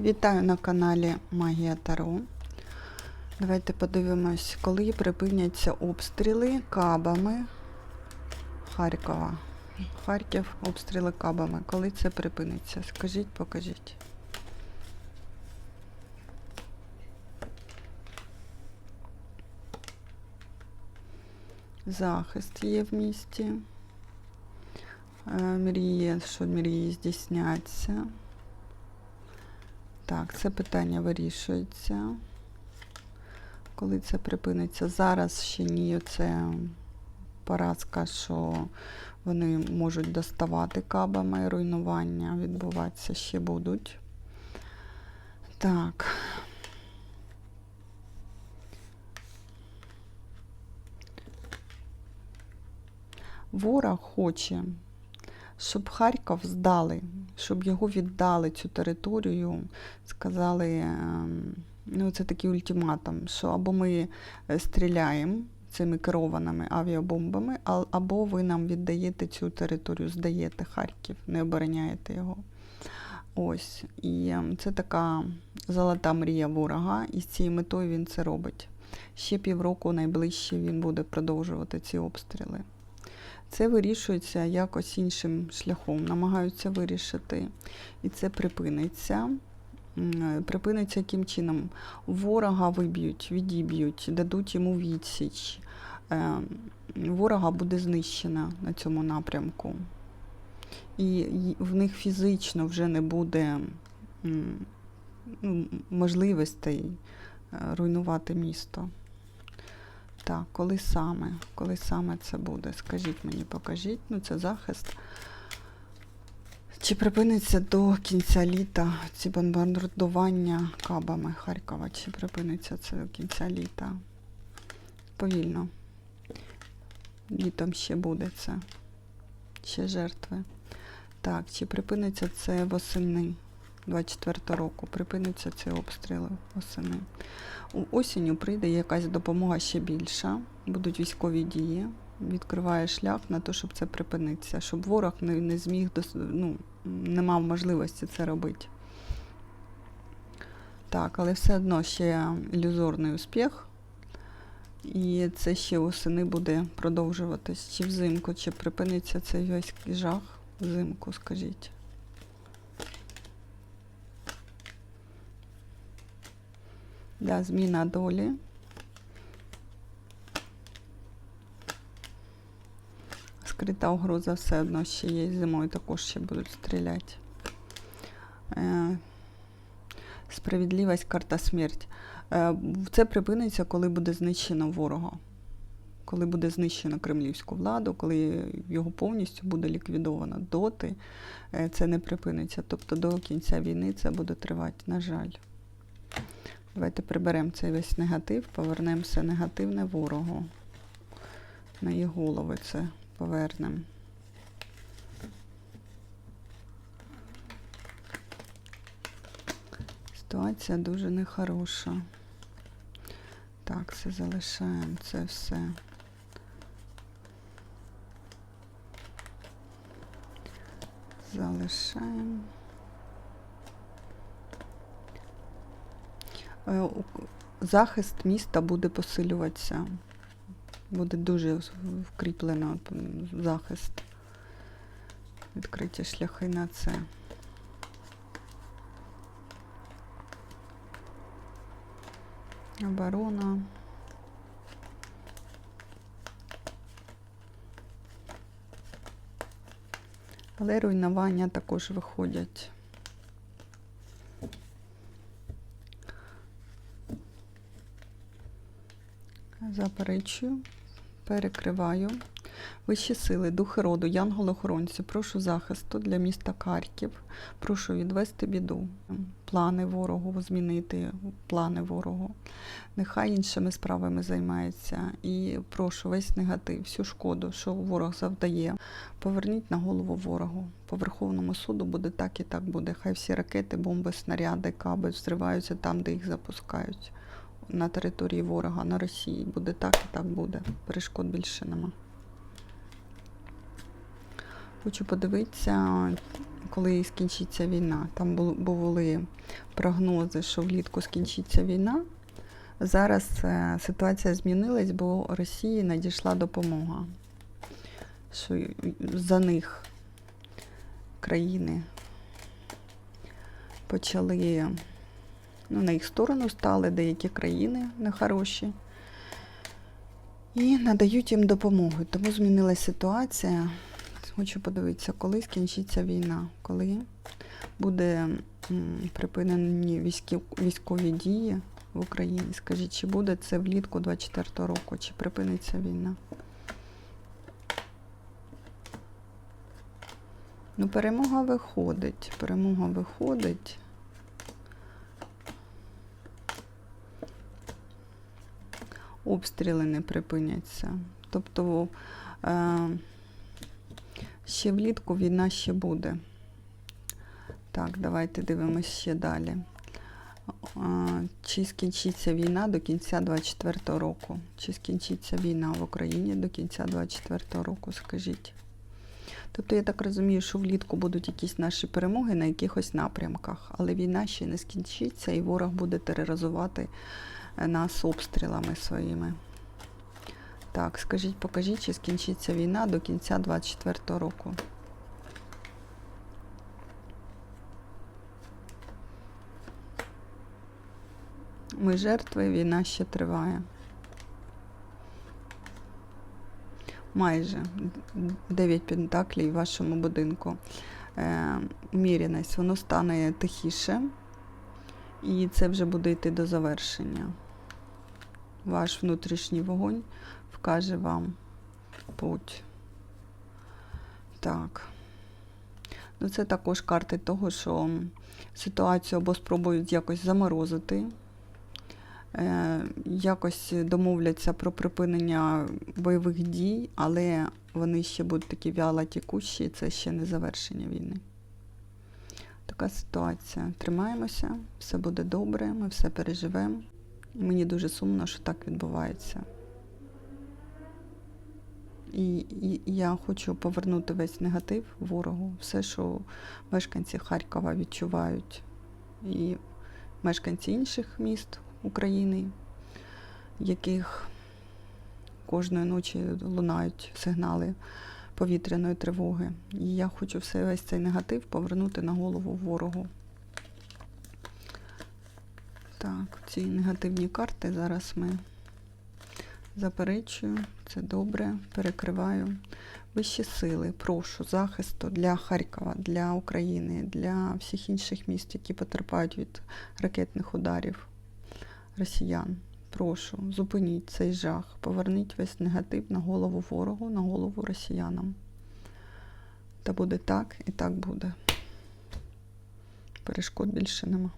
Вітаю на каналі Магія Таро. Давайте подивимось, коли припиняться обстріли кабами Харкова. Харків, обстріли кабами. Коли це припиниться? Скажіть, покажіть. Захист є в місті. Е, Мріє, що мрії здійсняться. Так, це питання вирішується. Коли це припиниться? Зараз ще ні, це поразка, що вони можуть доставати кабами, руйнування відбуватися ще будуть. Так. Ворог хоче, щоб Харків здали, щоб його віддали цю територію, сказали, ем, ну це такий ультиматум, що або ми е, стріляємо цими керованими авіабомбами, або ви нам віддаєте цю територію, здаєте Харків, не обороняєте його. Ось. І ем, це така золота мрія ворога, і з цією метою він це робить. Ще півроку найближче він буде продовжувати ці обстріли. Це вирішується якось іншим шляхом, намагаються вирішити. І це припиниться. Е, Припиниться яким чином? Ворога виб'ють, відіб'ють, дадуть йому відсіч. Е, Ворога буде знищена на цьому напрямку. І в них фізично вже не буде ну, можливостей е, руйнувати місто. Так, коли саме? Коли саме це буде? Скажіть мені, покажіть. Ну, це захист. Чи припиниться до кінця літа ці бомбардування кабами Харкова? Чи припиниться це до кінця літа? Повільно. Літом ще буде це. Ще жертви. Так, чи припиниться це восени 24 року? Припиниться ці обстріли восени. У осінню прийде якась допомога ще більша, будуть військові дії, відкриває шлях на те, щоб це припинитися, щоб ворог не, не зміг ну, не мав можливості це робити. Так, але все одно ще ілюзорний успіх. І це ще осени буде продовжуватись. Чи взимку, чи припиниться цей весь жах взимку, скажіть. Да, зміна долі. Скрита угроза все одно ще є. Зимою також ще будуть стріляти. Е, справедливість, карта смерть. Е, це припиниться, коли буде знищено ворога. Коли буде знищено кремлівську владу, коли його повністю буде ліквідовано доти, е, це не припиниться. Тобто до кінця війни це буде тривати, на жаль. Давайте приберемо цей весь негатив, повернемо все негативне ворогу. На її голови це повернемо. Ситуація дуже нехороша. Так, це залишаємо, це все. Залишаємо. Захист міста буде посилюватися. Буде дуже вкріплено захист. Відкриті шляхи на це. Оборона. Але руйнування також виходять. Заперечую, перекриваю. Вищі сили, духи роду, янголи-охоронці, прошу захисту для міста Харків. Прошу відвести біду, плани ворогу, змінити плани ворогу. Нехай іншими справами займається. І прошу весь негатив, всю шкоду, що ворог завдає. Поверніть на голову ворогу. По Верховному суду буде так і так буде. Хай всі ракети, бомби, снаряди, каби взриваються там, де їх запускають. На території ворога, на Росії. Буде так і так буде. Перешкод більше нема. Хочу подивитися, коли скінчиться війна. Там були прогнози, що влітку скінчиться війна. Зараз е, ситуація змінилась, бо Росії надійшла допомога. Що за них країни почали, ну, на їх сторону стали деякі країни нехороші і надають їм допомогу. Тому змінилася ситуація. Хочу подивитися, коли скінчиться війна, коли буде припинені військові дії в Україні. Скажіть, чи буде це влітку 24-го року, чи припиниться війна? Ну, перемога виходить. Перемога виходить. Обстріли не припиняться. Тобто е, ще влітку війна ще буде. Так, давайте дивимося ще далі. Чи скінчиться війна до кінця 24 року? Чи скінчиться війна в Україні до кінця 24 року, скажіть? Тобто я так розумію, що влітку будуть якісь наші перемоги на якихось напрямках, але війна ще не скінчиться і ворог буде тероризувати е, нас обстрілами своїми. Так, скажіть, покажіть, чи скінчиться війна до кінця 24 року. Ми жертви, війна ще триває. Майже 9 пентаклей в вашому будинку. Е, Міряність, воно стане тихіше, і це вже буде йти до завершення. Ваш внутрішній вогонь вкаже вам путь. Так. Ну, це також карти того, що ситуацію або спробують якось заморозити, е, якось домовляться про припинення бойових дій, але вони ще будуть такі вяло тікущі, це ще не завершення війни. Така ситуація. Тримаємося, все буде добре, ми все переживемо. Мені дуже сумно, що так відбувається. І, і я хочу повернути весь негатив ворогу, все, що мешканці Харкова відчувають, і мешканці інших міст України, яких кожної ночі лунають сигнали повітряної тривоги. І я хочу все весь цей негатив повернути на голову ворогу. Так, ці негативні карти зараз ми заперечую, це добре, перекриваю. Вищі сили, прошу захисту для Харкова, для України, для всіх інших міст, які потерпають від ракетних ударів росіян. Прошу, зупиніть цей жах, поверніть весь негатив на голову ворогу, на голову росіянам. Та буде так і так буде. Перешкод більше нема.